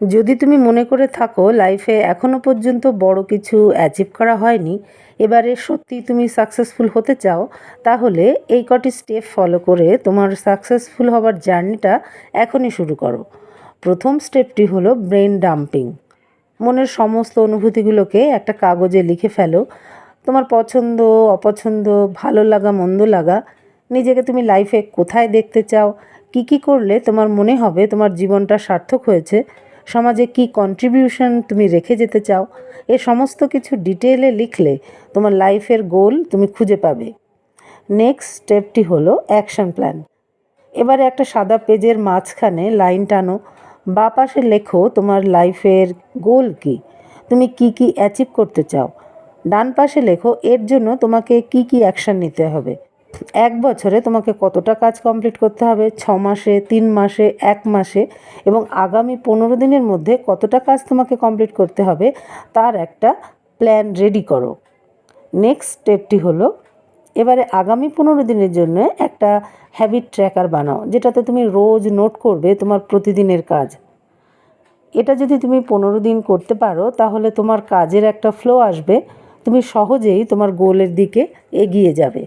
যদি তুমি মনে করে থাকো লাইফে এখনও পর্যন্ত বড় কিছু অ্যাচিভ করা হয়নি, এবারে সত্যিই তুমি সাকসেসফুল হতে চাও, তাহলে এই কটি স্টেপ ফলো করে তোমার সাকসেসফুল হওয়ার জার্নিটা এখনই শুরু করো। প্রথম স্টেপটি হলো ব্রেন ডাম্পিং মনের সমস্ত অনুভূতিগুলোকে একটা কাগজে লিখে ফেলো। তোমার পছন্দ, অপছন্দ, ভালো লাগা, মন্দ লাগা, নিজেকে তুমি লাইফে কোথায় দেখতে চাও, কী কী করলে তোমার মনে হবে তোমার জীবনটা সার্থক হয়েছে সমাজে কী কন্ট্রিবিউশন তুমি রেখে যেতে চাও, এ সমস্ত কিছু ডিটেলে লিখলে তোমার লাইফের গোল তুমি খুঁজে পাবে। নেক্সট স্টেপটি হলো অ্যাকশন প্ল্যান এবারে একটা সাদা পেজের মাঝখানে লাইন টানো, বা পাশে লেখো তোমার লাইফের গোল কী, তুমি কি কি অ্যাচিভ করতে চাও। ডান পাশে লেখো, এর জন্য তোমাকে কি কি অ্যাকশন নিতে হবে। এক বছরে তোমাকে কতটা কাজ কমপ্লিট করতে হবে? ছ মাসে, তিন মাসে, এক মাসে? এবং আগামী পনেরো দিনের মধ্যে কতটা কাজ তোমাকে কমপ্লিট করতে হবে? তার একটা প্ল্যান রেডি করো। নেক্সট স্টেপটি হলো, এবারে আগামী পনেরো দিনের জন্য একটা হ্যাবিট ট্র্যাকার বানাও, যেটাতে তুমি রোজ নোট করবে তোমার প্রতিদিনের কাজ। এটা যদি তুমি পনেরো দিন করতে পারো, তাহলে তোমার কাজের একটা ফ্লো আসবে, তুমি সহজেই তোমার গোলের দিকে এগিয়ে যাবে।